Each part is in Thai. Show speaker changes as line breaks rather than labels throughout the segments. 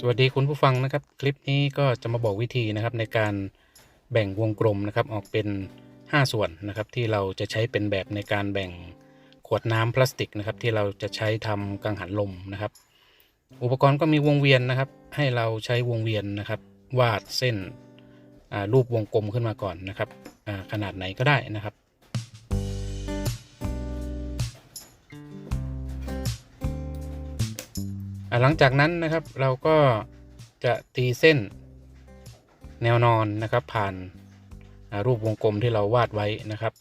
สวัสดีคุณผู้ฟังนะครับ คลิปนี้ก็จะมาบอกวิธีนะครับในการแบ่งวงกลมนะครับออกเป็น 5 ส่วนนะครับที่เราจะใช้เป็นแบบในการแบ่งขวดน้ำพลาสติกนะครับที่เราจะใช้ทำกังหันลมนะครับ อุปกรณ์ก็มีวงเวียนนะครับ ให้เราใช้วงเวียนนะครับ วาดเส้นรูปวงกลมขึ้นมาก่อนนะครับขนาดไหนก็ได้นะครับ หลังจากนั้นนะครับเราก็จะตีเส้นแนวนอนนะครับ ผ่านรูปวงกลมที่เราวาดไว้นะครับ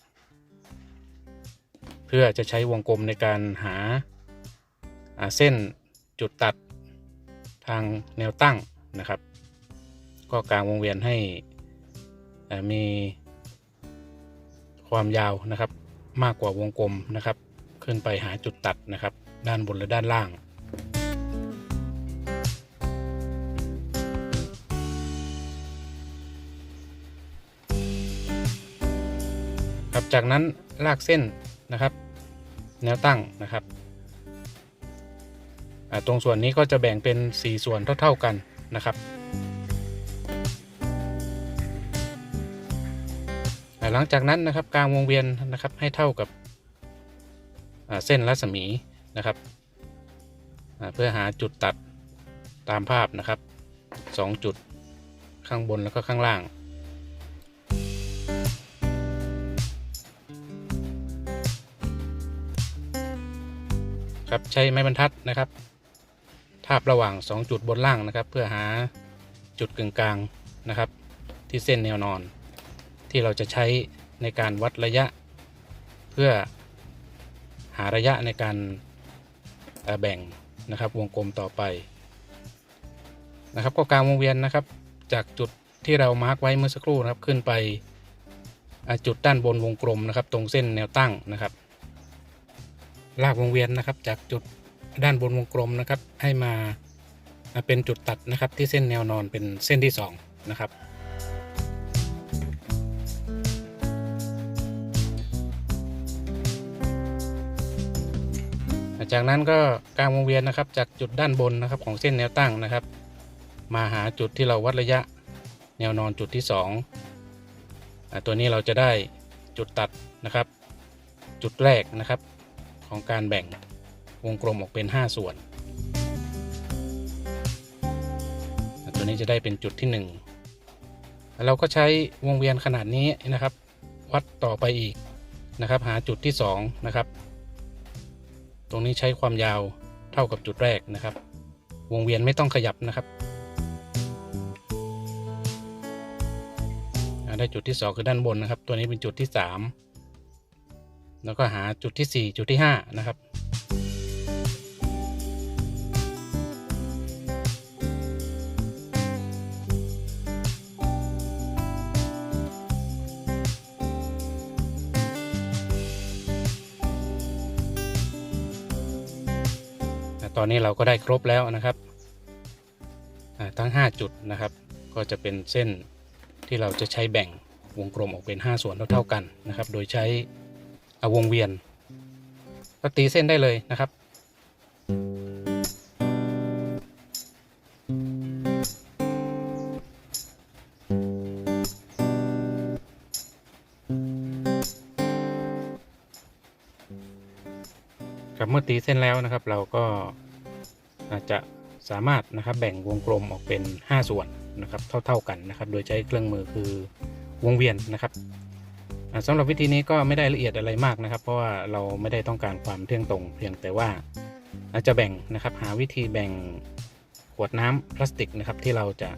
เพื่อจะใช้วงกลมในการหาเส้นจุดตัดทางแนวตั้งนะครับ ก็กางวงเวียนให้มีความยาวนะครับ มากกว่าวงกลมนะครับ ขึ้นไปหาจุดตัดนะครับ ด้านบนและด้านล่าง จากนั้นลากเส้นนะครับ แนวตั้งนะครับ ตรงส่วนนี้ก็จะแบ่งเป็น 4 ส่วนเท่าๆกันนะครับหลังจากนั้นนะครับกลางวงเวียนนะครับให้เท่ากับเส้นรัศมีนะครับเพื่อหาจุดตัดตามภาพนะครับ 2 จุดข้างบนแล้วก็ข้างล่าง ครับ ใช้ไม้บรรทัดนะครับ ทาบระหว่าง 2 จุดบนล่างนะครับ เพื่อหาจุดกึ่งกลางนะครับ ที่เส้นแนวนอน ที่เราจะใช้ในการวัดระยะ เพื่อหาระยะในการแบ่งนะครับ วงกลมต่อไปนะครับ ก็กลางวงเวียนนะครับ จากจุดที่เรามาร์กไว้เมื่อสักครู่นะครับขึ้นไปจุดด้านบนวงกลมนะครับ ตรงเส้นแนวตั้งนะครับ ลากวงเวียนนะครับ จากจุดด้านบนวงกลมนะครับ ให้มาเป็นจุดตัดนะครับ ที่เส้นแนวนอนเป็นเส้นที่สองนะครับจากนั้นก็กลางวงเวียนนะครับ จากจุดด้านบนนะครับของเส้นแนวตั้งนะครับ มาหาจุดที่เราวัดระยะแนวนอนจุดที่สองตัวนี้เราจะได้จุดตัดนะครับ จุดแรกนะครับ ของการแบ่งวงกลมออกเป็น 5 ส่วน ตัวนี้จะได้เป็นจุดที่1เราก็ใช้วงเวียนขนาดนี้นะครับ วัดต่อไปอีกนะครับ หาจุดที่ 2 นะครับ ตรงนี้ใช้ความยาวเท่ากับจุดแรกนะครับ วงเวียนไม่ต้องขยับนะครับได้จุดที่ 2 คือด้านบนนะครับ ตัวนี้เป็นจุดที่ 3 แล้วก็หาจุดที่ 4 จุดที่ 5 นะครับ ตอนนี้เราก็ได้ครบแล้วนะครับทั้ง 5 จุดนะครับ ก็จะเป็นเส้นที่เราจะใช้แบ่งวงกลมออกเป็น 5 ส่วนเท่าๆกันนะครับ โดยใช้ วงเวียนก็ตีเส้นได้เลยนะครับครับเมื่อตีเส้นแล้วนะครับ เราก็อาจจะสามารถนะครับแบ่งวงกลมออกเป็น 5 ส่วนนะครับ เท่า ๆกันนะครับ โดยใช้เครื่องมือคือวงเวียนนะครับ สำหรับวิธีนี้ก็ไม่ได้ละเอียดอะไรมากนะครับ เพราะว่าเราไม่ได้ต้องการความเที่ยงตรง เพียงแต่ว่าอาจจะแบ่งนะครับหาวิธีแบ่งขวดน้ำพลาสติกนะครับที่เราจะ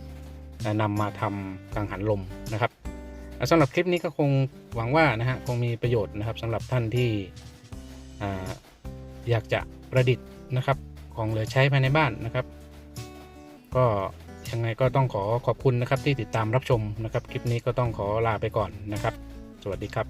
นำมาทำกังหันลมนะครับอ่าสำหรับคลิปนี้ก็คงหวังว่านะฮะคงมีประโยชน์นะครับสำหรับท่านที่ออยากจะประดิษฐ์นะครับของเหลือใช้ภายในบ้านนะครับ ก็ยังไงก็ต้องขอขอบคุณนะครับที่ติดตามรับชมนะครับ คลิปนี้ก็ต้องขอลาไปก่อนนะครับ วัสดีครับ